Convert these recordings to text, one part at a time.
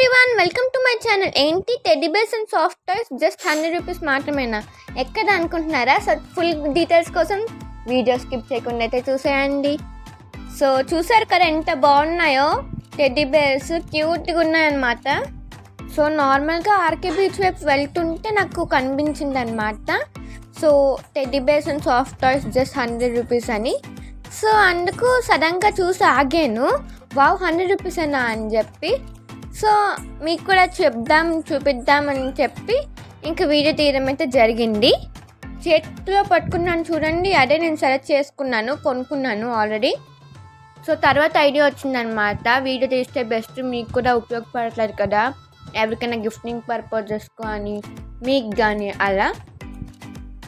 Everyone welcome to my channel. ఏంటి? Teddy bears and soft toys? Just hundred rupees మాత్రమేనా? ఎక్కడ అనుకుంటున్నారా? So full details కోసం video skip చేయకుండా అయితే చూసేయండి. సో చూసారు కదా ఎంత బాగున్నాయో? టెడ్డీ బేర్స్ క్యూట్గా ఉన్నాయన్నమాట. సో నార్మల్గా ఆర్కే బీచ్ వైపు వెళ్తుంటే నాకు కనిపించింది అనమాట so teddy bears and soft toys just hundred rupees అని. సో అందుకు సడన్గా చూసి ఆగాను. వావ్ హండ్రెడ్ రూపీస్ అన్నా అని చెప్పి. సో మీకు కూడా చెప్దాం చూపిద్దామని చెప్పి ఇంక వీడియో తీయడం అయితే జరిగింది. చేతిలో పట్టుకున్నాను చూడండి అదే నేను సెలెక్ట్ చేసుకున్నాను కొనుక్కున్నాను ఆల్రెడీ సో తర్వాత ఐడియా వచ్చిందనమాట వీడియో తీస్తే బెస్ట్ మీకు కూడా ఉపయోగపడట్లేదు కదా. ఎవరికైనా గిఫ్టింగ్ పర్పజెస్ కానీ మీకు కానీ అలా.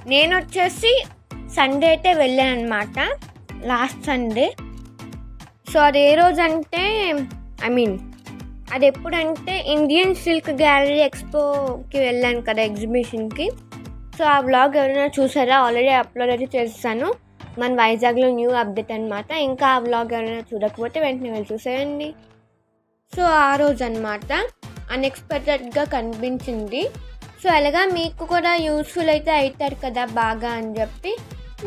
నేను వచ్చేసి సండే అయితే వెళ్ళాను అనమాట లాస్ట్ సండే సో అది ఏ రోజు అంటే ఐ మీన్ అది ఎప్పుడంటే ఇండియన్ సిల్క్ గ్యాలరీ ఎక్స్పోకి వెళ్ళాను కదా ఎగ్జిబిషన్కి. సో ఆ బ్లాగ్ ఎవరైనా చూసారా? ఆల్రెడీ అప్లోడ్ అయితే చేస్తాను. మన వైజాగ్లో న్యూ అప్డేట్ అనమాట ఇంకా ఆ బ్లాగ్ ఎవరైనా చూడకపోతే వెంటనే వెళ్ళి చూసేయండి. సో ఆ రోజు అనమాట అన్ఎక్స్పెక్టెడ్గా కనిపించింది. సో అలాగా మీకు కూడా యూస్ఫుల్ అయితే అవుతారు కదా బాగా అని చెప్పి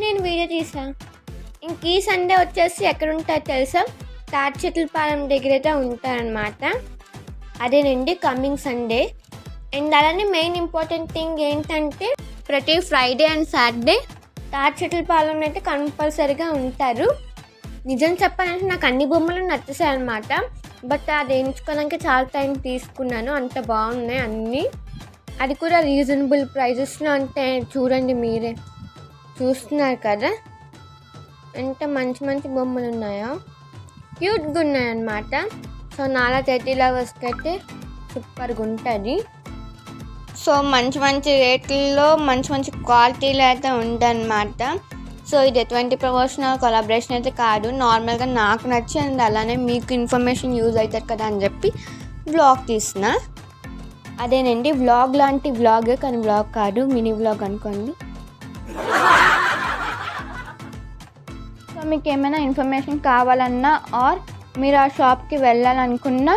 నేను వీడియో తీసాను ఇంక ఈ సండే వచ్చేసి ఎక్కడ ఉంటాయో తెలుసా? తాటి చెట్ల దగ్గర అయితే ఉంటారనమాట అదేనండి కమింగ్ సండే అండ్ అలానే మెయిన్ ఇంపార్టెంట్ థింగ్ ఏంటంటే ప్రతి ఫ్రైడే అండ్ సాటర్డే తాటి అయితే కంపల్సరీగా ఉంటారు. నిజం చెప్పాలంటే నాకు అన్ని బొమ్మలు నచ్చేసాయి అనమాట బట్ అది ఎంచుకోవడానికి చాలా టైం తీసుకున్నాను. అంత బాగున్నాయి అన్నీ. అది కూడా రీజనబుల్ ప్రైజెస్లో అంటే చూడండి మీరే. చూస్తున్నారు కదా? ఎంత మంచి మంచి బొమ్మలు ఉన్నాయో. క్యూట్గా ఉన్నాయన్నమాట సో నాలా థర్టీ లవర్స్కి అయితే సూపర్గా ఉంటుంది సో మంచి మంచి రేట్లలో మంచి మంచి క్వాలిటీలో అయితే ఉందన్నమాట. సో ఇది ఎటువంటి ప్రమోషనల్ కొలాబరేషన్ అయితే కాదు. నార్మల్గా నాకు నచ్చింది అలానే మీకు ఇన్ఫర్మేషన్ యూజ్ అవుతుంది కదా అని చెప్పి వ్లాగ్ తీసిన. అదేనండి బ్లాగ్ లాంటి బ్లాగే కానీ వ్లాగ్ కాదు మినీ బ్లాగ్ అనుకోండి. మీకు ఏమైనా ఇన్ఫర్మేషన్ కావాలన్నా ఆర్ మీరు ఆ షాప్కి వెళ్ళాలనుకున్న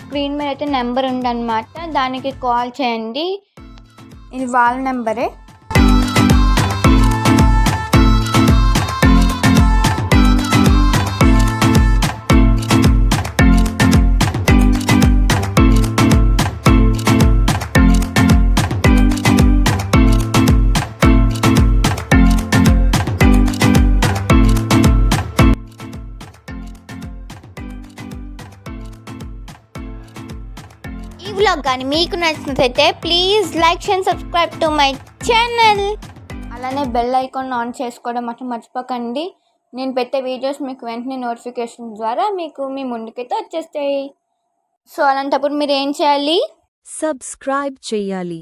స్క్రీన్ మీద అయితే నెంబర్ ఉందన్నమాట. దానికి కాల్ చేయండి. ఇది వాళ్ళ నెంబరే. ఈ వ్లాగ్ కానీ మీకు నచ్చినట్లయితే please like and subscribe to my channel అలానే బెల్ ఐకాన్ ఆన్ చేసుకోవడం మాత్రం మర్చిపోకండి. నేను పెట్టే వీడియోస్ మీకు వెంటనే నోటిఫికేషన్ ద్వారా మీకు మీ ముందుకైతే వచ్చేస్తాయి. సో అలాంటప్పుడు మీరు ఏం చేయాలి? సబ్స్క్రైబ్ చేయాలి.